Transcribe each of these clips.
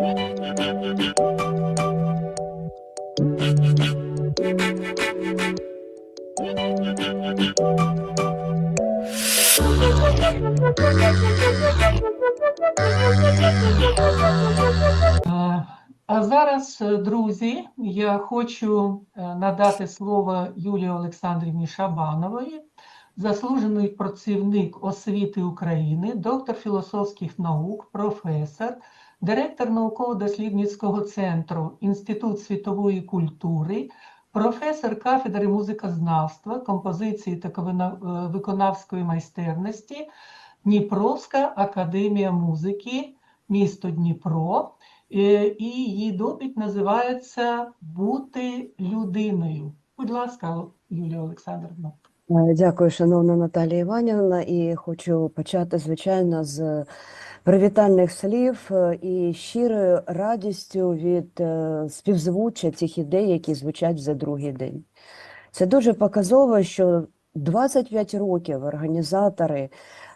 А зараз, е, друзі, я хочу е, надати слово Юлії Олександрівні Шабанової, заслужений працівник освіти України, доктор філософських наук, професор, директор науково-дослідницького центру Інститут світової культури, професор кафедри музикознавства, композиції та е, виконавської майстерності, Дніпровська академія музики, місто Дніпро. Е, І її допит називається Бути людиною. Будь ласка, Юлія Олександрівна. Е, Дякую, шановна Наталія Іванівна, і хочу почати, звичайно, з привітальних слів е, і щирою радістю від е, співзвуччя цих ідей, які звучать за другий день. Це дуже показово, що 25 років організатори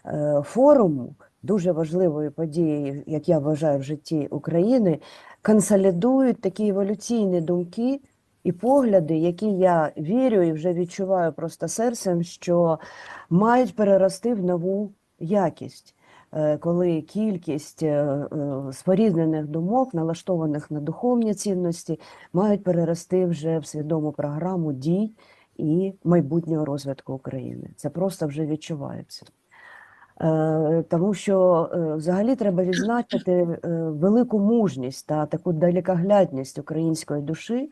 е, форуму, дуже важливої події, як я вважаю, в житті України, консолідують такі еволюційні думки і погляди, які я вірю і вже відчуваю просто серцем, що мають перерости в нову якість. Е, Коли кількість е, е, споріднених думок, налаштованих на духовні цінності, мають перерости вже в свідому програму дій і майбутнього розвитку України. Це просто вже відчувається. Тому що взагалі треба відзначити велику мужність та таку далекоглядність української душі,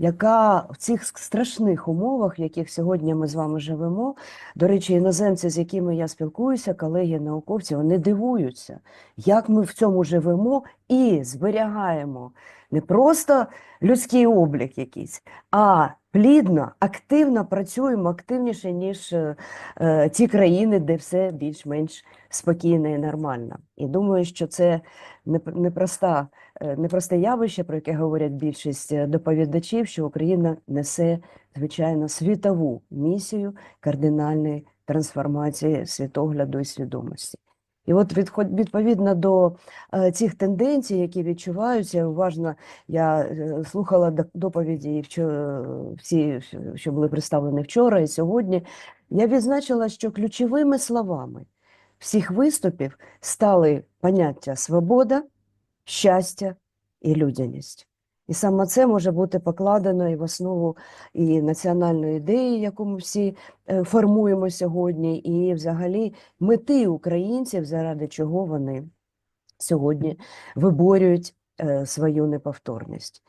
яка в цих страшних умовах, в яких сьогодні ми з вами живемо, до речі, іноземці, з якими я спілкуюся, колеги, науковці, вони дивуються, як ми в цьому живемо і зберігаємо не просто людський облік якийсь, а плідно, активно працюємо, активніше, ніж е, е, ті країни, де все більш-менш спокійно і нормально. І думаю, що це неп- непроста, е, непросте явище, про яке говорять більшість е, доповідачів, що Україна несе, звичайно, світову місію кардинальної трансформації світогляду і свідомості. І от відповідно до е, цих тенденцій, які відчуваються, уважно я слухала до- доповіді всі, що були представлені вчора і сьогодні. Я відзначила, що ключовими словами всіх виступів стали поняття свобода, щастя і людяність. І саме це може бути покладено і в основу і національної ідеї, яку ми всі е, формуємо сьогодні, і взагалі мети українців, заради чого вони сьогодні виборюють е, свою неповторність.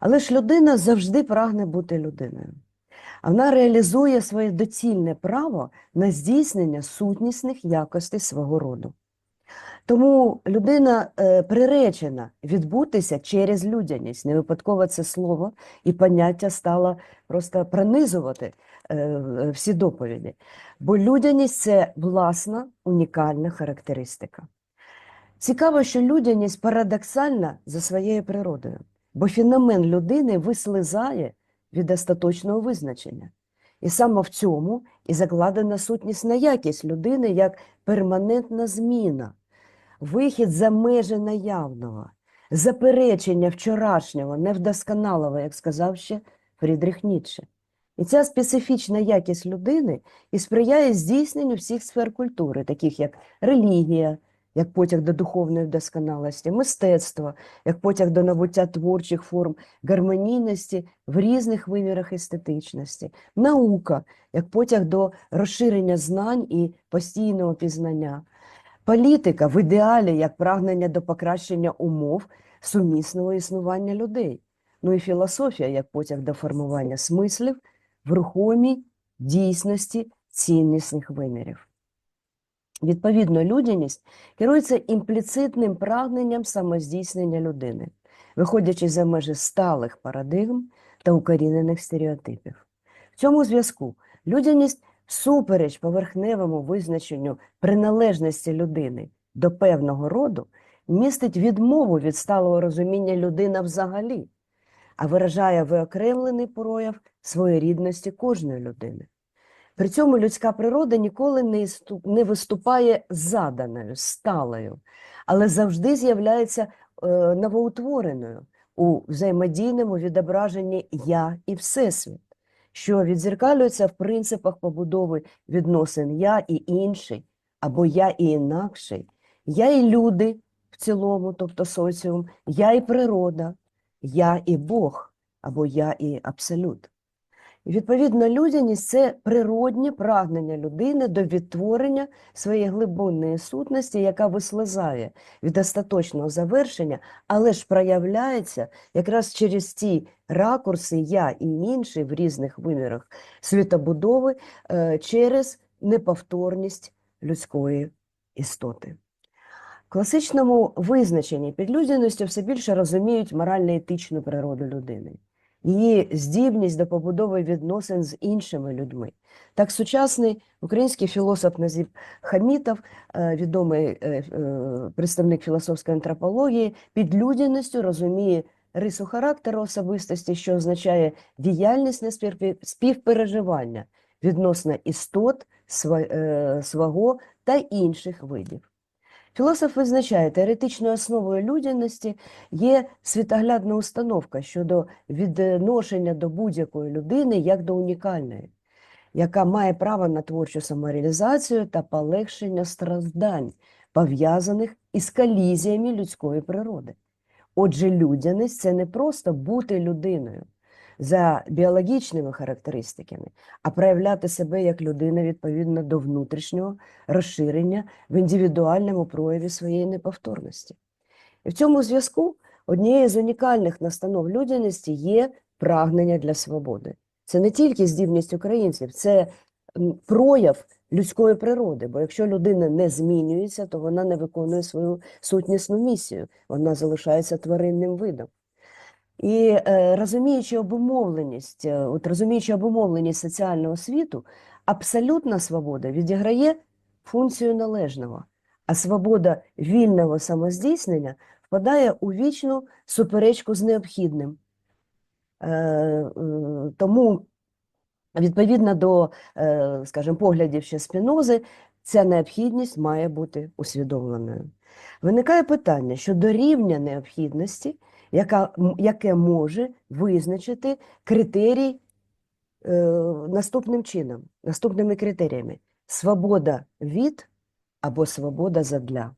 Але ж людина завжди прагне бути людиною. Вона реалізує своє доцільне право на здійснення сутнісних якостей свого роду. Тому людина е, приречена відбутися через людяність. Не випадково це слово і поняття стало просто пронизувати е, всі доповіді. Бо людяність це власна унікальна характеристика. Цікаво, що людяність парадоксальна за своєю природою, бо феномен людини вислизає від остаточного визначення. І саме в цьому і закладена сутнісна якість людини як перманентна зміна, вихід за межі наявного, заперечення вчорашнього, невдосконалого, як сказав ще Фрідрих Ніцше. І ця специфічна якість людини і сприяє здійсненню всіх сфер культури, таких як релігія, як потяг до духовної вдосконалості, мистецтво, як потяг до набуття творчих форм гармонійності в різних вимірах естетичності, наука, як потяг до розширення знань і постійного пізнання, політика в ідеалі як прагнення до покращення умов сумісного існування людей, ну і філософія як потяг до формування смислів в рухомій дійсності ціннісних вимірів. Відповідно, людяність керується імпліцитним прагненням самоздійснення людини, виходячи за межі сталих парадигм та укорінених стереотипів. В цьому зв'язку людяність всупереч поверхневому визначенню приналежності людини до певного роду містить відмову від сталого розуміння людина взагалі, а виражає виокремлений прояв своєрідності кожної людини. При цьому людська природа ніколи не, виступає заданою, сталою, але завжди з'являється е, новоутвореною у взаємодійному відображенні я і Всесвіт, що відзеркалюється в принципах побудови відносин я і інший, або я і інакший, я і люди в цілому, тобто соціум, я і природа, я і Бог, або я і абсолют. Відповідно, людяність це природнє прагнення людини до відтворення своєї глибинної сутності, яка вислизає від остаточного завершення, але ж проявляється якраз через ті ракурси я і інший в різних вимірах світобудови е, через неповторність людської істоти. Класичному визначенні під людяністю все більше розуміють морально-етичну природу людини, її здібність до побудови відносин з іншими людьми. Так, сучасний український філософ Назіб Хамітов, е, відомий е, е, представник філософської антропології, під людяністю розуміє рису характеру особистості, що означає діяльність на співпереживання відносно істот, свого та інших видів. Філософ визначає, теоретичною основою людяності є світоглядна установка щодо відношення до будь-якої людини як до унікальної, яка має право на творчу самореалізацію та полегшення страждань, пов'язаних із колізіями людської природи. Отже, людяність це не просто бути людиною за біологічними характеристиками, а проявляти себе як людина відповідно до внутрішнього розширення в індивідуальному прояві своєї неповторності. І в цьому зв'язку однією з унікальних настанов людяності є прагнення для свободи. Це не тільки здібність українців, це прояв людської природи. Бо якщо людина не змінюється, то вона не виконує свою сутнісну місію, вона залишається тваринним видом. І е, розуміючи обумовленість, е, от розуміючи обумовленість соціального світу, абсолютна свобода відіграє функцію належного, а свобода вільного самоздійснення впадає у вічну суперечку з необхідним. Е, тому, відповідно до, скажімо, поглядів ще Спінози, ця необхідність має бути усвідомленою. Виникає питання щодо рівня необхідності, яка, яке може визначити критерій е, наступним чином, наступними критеріями: свобода від або свобода задля.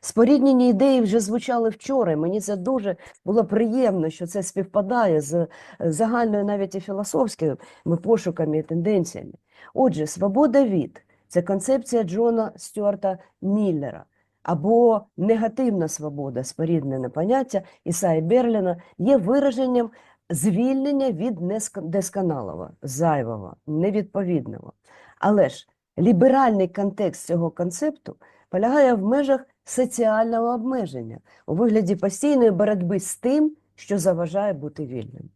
Споріднені ідеї вже звучали вчора. Мені це дуже було приємно, що це співпадає з е, загальною навіть і філософськими пошуками і тенденціями. Отже, свобода від це концепція Джона Стюарта Міллера або негативна свобода, споріднене поняття Ісаї Берліна, є вираженням звільнення від недосконалого, зайвого, невідповідного. Але ж ліберальний контекст цього концепту полягає в межах соціального обмеження у вигляді постійної боротьби з тим, що заважає бути вільним.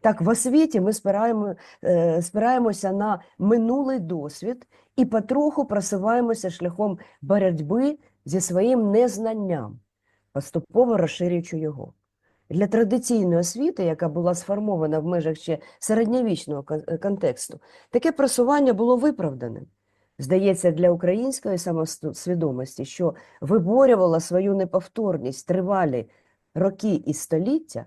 Так, в освіті ми спираємо, е, спираємося на минулий досвід і потроху просуваємося шляхом боротьби зі своїм незнанням, поступово розширюючи його. Для традиційної освіти, яка була сформована в межах ще середньовічного е, контексту, таке просування було виправданим. Здається, для української самосвідомості, що виборювала свою неповторність тривалі роки і століття,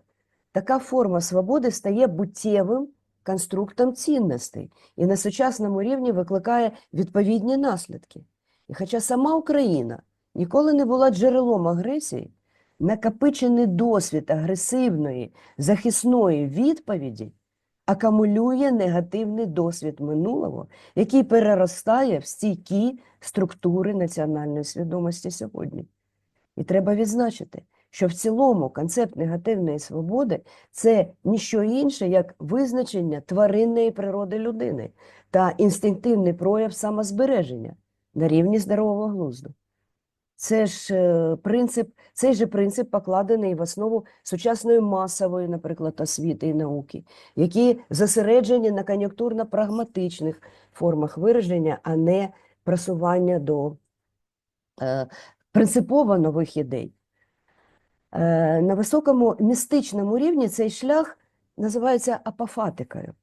така форма свободи стає буттєвим конструктом цінностей і на сучасному рівні викликає відповідні наслідки. І хоча сама Україна ніколи не була джерелом агресії, накопичений досвід агресивної, захисної відповіді акумулює негативний досвід минулого, який переростає в стійкі структури національної свідомості сьогодні. І треба відзначити, що в цілому концепт негативної свободи це ніщо інше, як визначення тваринної природи людини та інстинктивний прояв самозбереження на рівні здорового глузду. Це ж е, принцип, цей же принцип покладений в основу сучасної масової, наприклад, освіти і науки, які зосереджені на кон'юнктурно-прагматичних формах вираження, а не просування до е, принципово нових ідей. Е, на високому містичному рівні цей шлях називається апофатикою.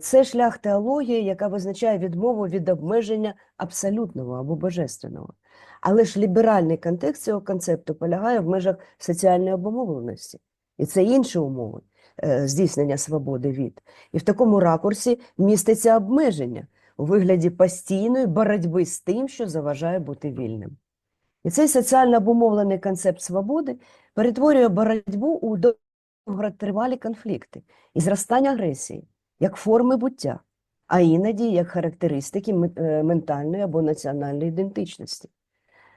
Це шлях теології, яка визначає відмову від обмеження абсолютного або божественного. Але ж ліберальний контекст цього концепту полягає в межах соціальної обумовленості. І це інші умови е, здійснення свободи від. І в такому ракурсі міститься обмеження у вигляді постійної боротьби з тим, що заважає бути вільним. І цей соціально обумовлений концепт свободи перетворює боротьбу у довготривалі конфлікти і зростання агресії як форми буття, а іноді як характеристики е, ментальної або національної ідентичності.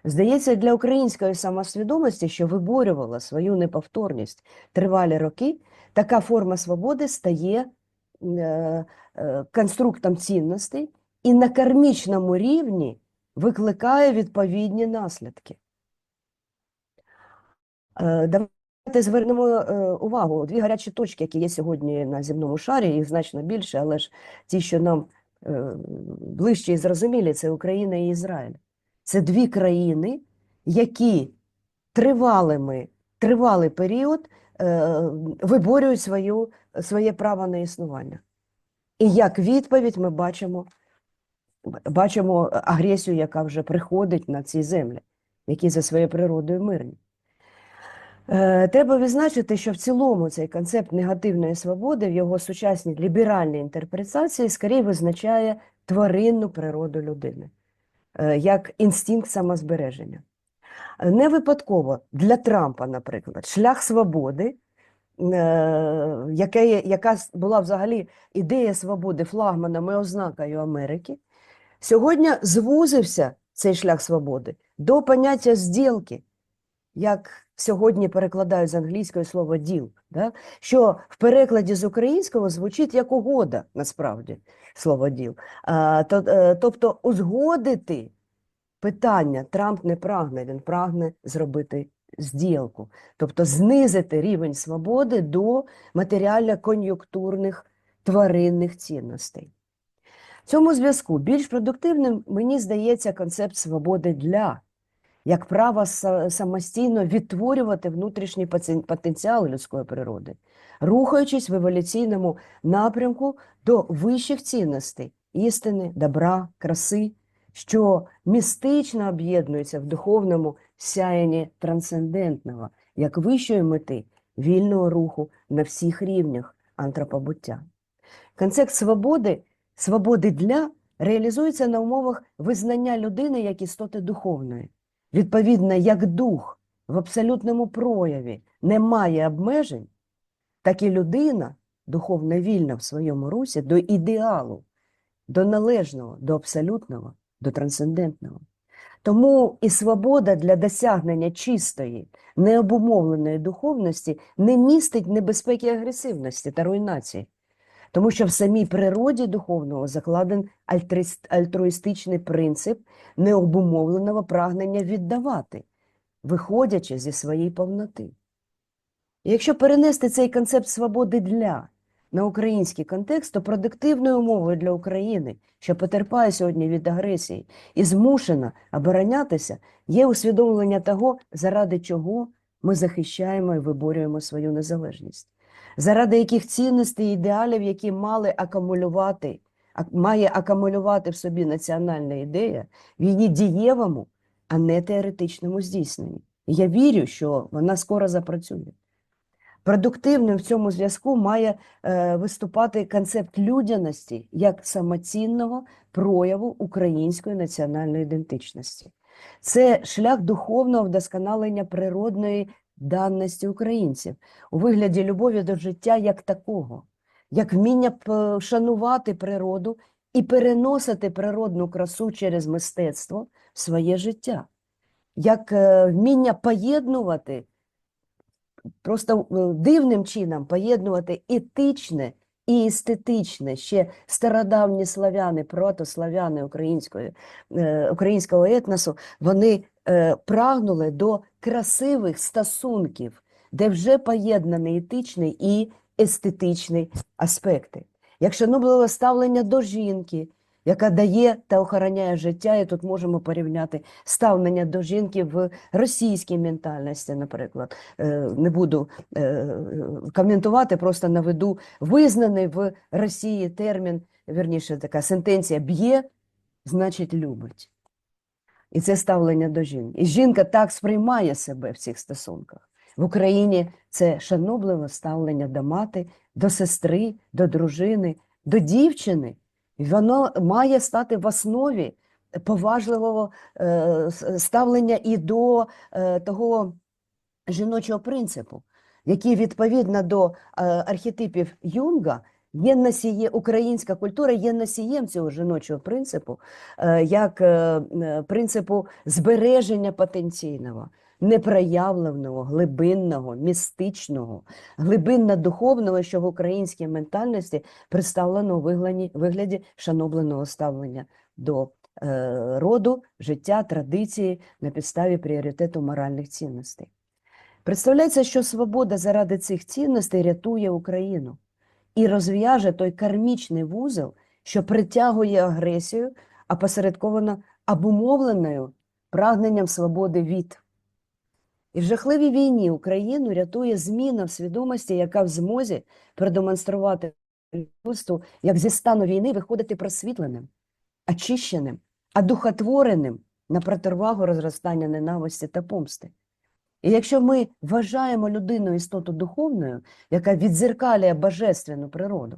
Здається, для української самосвідомості, що виборювала свою неповторність тривалі роки, така форма свободи стає е, е, конструктом цінностей і на кармічному рівні викликає відповідні наслідки. Е, Давайте звернемо увагу. Дві гарячі точки, які є сьогодні на земному шарі, їх значно більше, але ж ті, що нам ближче і зрозумілі, це Україна і Ізраїль. Це дві країни, які тривалими, тривалий період е, виборюють свою, своє право на існування. І як відповідь ми бачимо, бачимо агресію, яка вже приходить на ці землі, які за своєю природою мирні. Е, Треба відзначити, що в цілому цей концепт негативної свободи в його сучасній ліберальній інтерпретації скоріше визначає тваринну природу людини як інстинкт самозбереження. Е, Не випадково для Трампа, наприклад, шлях свободи, яка, є- яка була взагалі ідея свободи флагманом і ознакою Америки, сьогодні звузився цей шлях свободи до поняття зділки, як сьогодні перекладають з англійської слово діл, да? що в перекладі з українського звучить як угода, насправді, слово діл. Е, тобто узгодити питання Трамп не прагне, він прагне зробити зділку, тобто знизити рівень свободи до матеріально-кон'юнктурних тваринних цінностей. В цьому зв'язку більш продуктивним, мені здається, концепт свободи для, як право самостійно відтворювати внутрішній потенціал людської природи, рухаючись в еволюційному напрямку до вищих цінностей істини, добра, краси, що містично об'єднуються в духовному сяянні трансцендентного, як вищої мети вільного руху на всіх рівнях антропобуття. Концепт свободи, свободи для реалізується на умовах визнання людини як істоти духовної. Відповідно, як дух в абсолютному прояві не має обмежень, так і людина духовно вільна в своєму русі до ідеалу, до належного, до абсолютного, до трансцендентного. Тому і свобода для досягнення чистої, необумовленої духовності не містить небезпеки агресивності та руйнації, тому що в самій природі духовного закладен альтруїстичний принцип необумовленого прагнення віддавати, виходячи зі своєї повноти. Якщо перенести цей концепт свободи для на український контекст, то продуктивною умовою для України, що потерпає сьогодні від агресії і змушена оборонятися, є усвідомлення того, заради чого ми захищаємо і виборюємо свою незалежність, заради яких цінностей і ідеалів, які мали акумулювати, має акумулювати в собі національна ідея в її дієвому, а не теоретичному здійсненні. Я вірю, що вона скоро запрацює. Продуктивним в цьому зв'язку має е, виступати концепт людяності як самоцінного прояву української національної ідентичності. Це шлях духовного вдосконалення природної даності українців у вигляді любові до життя як такого, як вміння шанувати природу і переносити природну красу через мистецтво в своє життя, як е, вміння поєднувати просто е, дивним чином поєднувати етичне і естетичне, ще стародавні славяни, протославяни української, е, українського етносу, вони прагнули до красивих стосунків, де вже поєднані етичний і естетичний аспекти. Як шанобливе ставлення до жінки, яка дає та охороняє життя, і тут можемо порівняти ставлення до жінки в російській ментальності, наприклад. Е, Не буду е, коментувати, просто наведу визнаний в Росії термін, вірніше, така сентенція б'є, значить любить. І це ставлення до жінки. І жінка так сприймає себе в цих стосунках. В Україні це шанобливе ставлення до мати, до сестри, до дружини, до дівчини. І воно має стати в основі поважливого е, ставлення і до е, того жіночого принципу, який відповідно до е, архетипів Юнга є носіє, українська культура є носієм цього жіночого принципу, е, як е, е, принципу збереження потенційного, непроявленого, глибинного, містичного, глибинно-духовного, що в українській ментальності представлено у вигляді, вигляді шанобленого ставлення до роду, життя, традиції на підставі пріоритету моральних цінностей. Представляється, що свобода заради цих цінностей рятує Україну і розв'яже той кармічний вузол, що притягує агресію, опосередковано обумовленою прагненням свободи від. І в жахливій війні Україну рятує зміна в свідомості, яка в змозі продемонструвати людству, як зі стану війни виходити просвітленим, очищеним, одухотвореним на противагу розростання ненависті та помсти. І якщо ми вважаємо людину істоту духовною, яка відзеркалює божественну природу,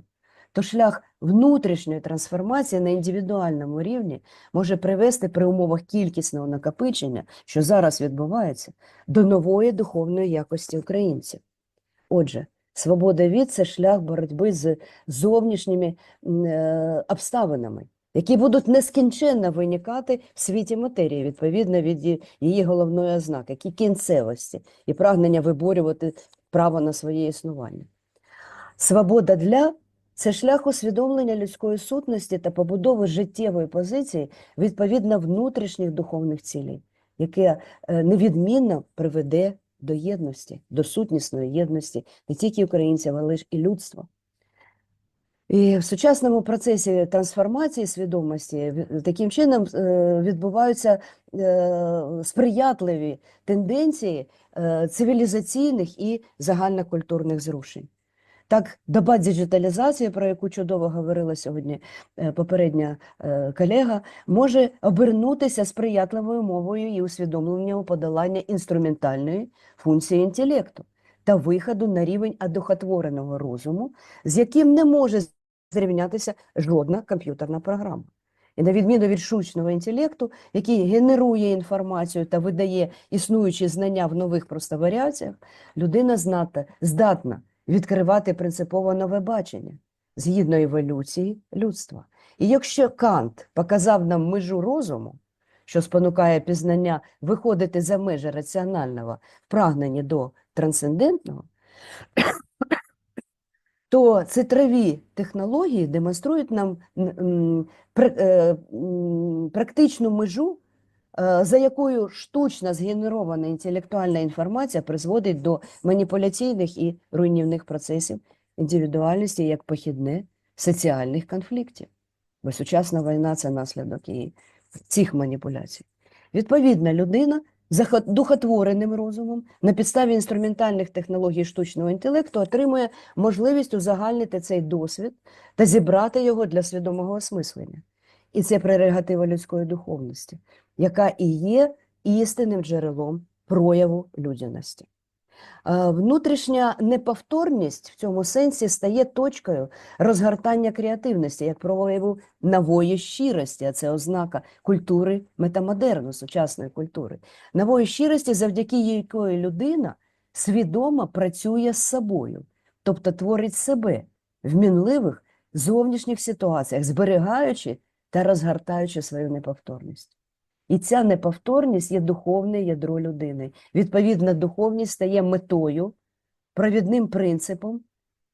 то шлях внутрішньої трансформації на індивідуальному рівні може привести при умовах кількісного накопичення, що зараз відбувається, до нової духовної якості українців. Отже, свобода від це шлях боротьби з зовнішніми е, обставинами, які будуть нескінченно виникати в світі матерії, відповідно від її- головної ознаки, які кінцевості і прагнення виборювати право на своє існування. Свобода для це шлях усвідомлення людської сутності та побудови життєвої позиції відповідно внутрішніх духовних цілей, яке е, невідмінно приведе до єдності, до сутнісної єдності не тільки українців, але ж і людства. І в сучасному процесі трансформації свідомості таким чином е, відбуваються е, сприятливі тенденції е, цивілізаційних і загальнокультурних зрушень. Так, доба діджиталізації, про яку чудово говорила сьогодні е, попередня е, колега, може обернутися сприятливою мовою і усвідомленням подолання інструментальної функції інтелекту та виходу на рівень одухотвореного розуму, з яким не може зрівнятися жодна комп'ютерна програма. І на відміну від штучного інтелекту, який генерує інформацію та видає існуючі знання в нових просто варіаціях, людина знатна, здатна відкривати принципово нове бачення згідно еволюції людства. І якщо Кант показав нам межу розуму, що спонукає пізнання виходити за межі раціонального в прагненні до трансцендентного, то цифрові технології демонструють нам е, практичну межу, е, за якою штучно згенерована інтелектуальна інформація призводить до маніпуляційних і руйнівних процесів індивідуальності як похідне соціальних конфліктів. Бо сучасна війна це наслідок і цих маніпуляцій. Відповідно, людина за духотвореним розумом на підставі інструментальних технологій штучного інтелекту отримує можливість узагальнити цей досвід та зібрати його для свідомого осмислення. І це прерогатива людської духовності, яка і є істинним джерелом прояву людяності. Е, Внутрішня неповторність в цьому сенсі стає точкою розгортання креативності як прояву нової щирості, а це ознака культури метамодерну, сучасної культури. Нової щирості, завдяки якої людина свідомо працює з собою, тобто творить себе в мінливих зовнішніх ситуаціях, зберігаючи та розгортаючи свою неповторність. І ця неповторність є духовне ядро людини. Відповідно, духовність стає метою, провідним принципом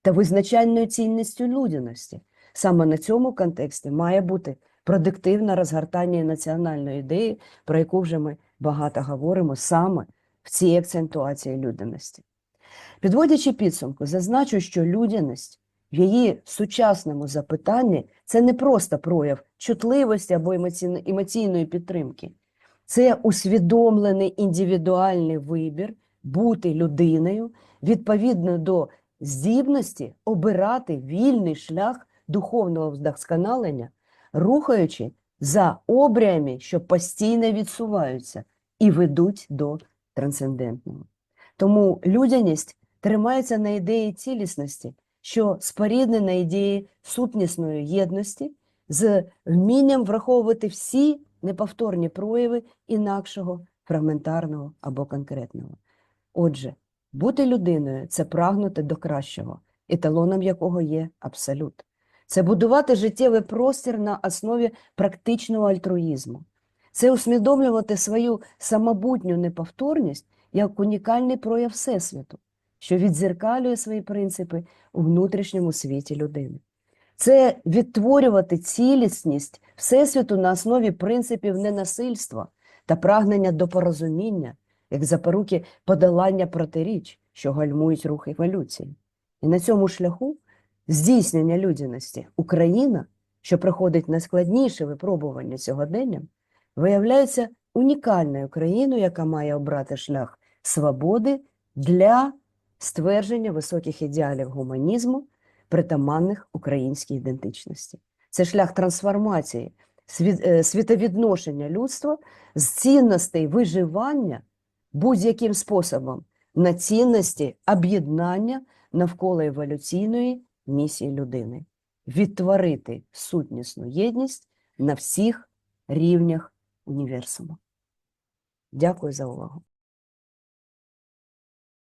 та визначальною цінністю людяності. Саме на цьому контексті має бути продуктивне розгортання національної ідеї, про яку вже ми багато говоримо саме в цій акцентуації людяності. Підводячи підсумку, зазначу, що людяність в її сучасному запитанні це не просто прояв чутливості або емоційної підтримки. Це усвідомлений індивідуальний вибір бути людиною відповідно до здібності обирати вільний шлях духовного вдосконалення, рухаючи за обріями, що постійно відсуваються і ведуть до трансцендентного. Тому людяність тримається на ідеї цілісності, що споріднена ідеї сутнісної єдності з вмінням враховувати всі неповторні прояви інакшого, фрагментарного або конкретного. Отже, бути людиною це прагнути до кращого, еталоном якого є абсолют. Це будувати життєвий простір на основі практичного альтруїзму. Це усвідомлювати свою самобутню неповторність як унікальний прояв Всесвіту, що відзеркалює свої принципи у внутрішньому світі людини. Це відтворювати цілісність Всесвіту на основі принципів ненасильства та прагнення до порозуміння, як запоруки подолання протиріч, що гальмують рух еволюції. І на цьому шляху здійснення людяності Україна, що проходить найскладніше випробування сьогоденням, виявляється унікальною країною, яка має обрати шлях свободи для ствердження високих ідеалів гуманізму, притаманних українській ідентичності. Це шлях трансформації, е, світовідношення людства з цінностей виживання будь-яким способом на цінності об'єднання навколо еволюційної місії людини відтворити сутнісну єдність на всіх рівнях універсуму. Дякую за увагу.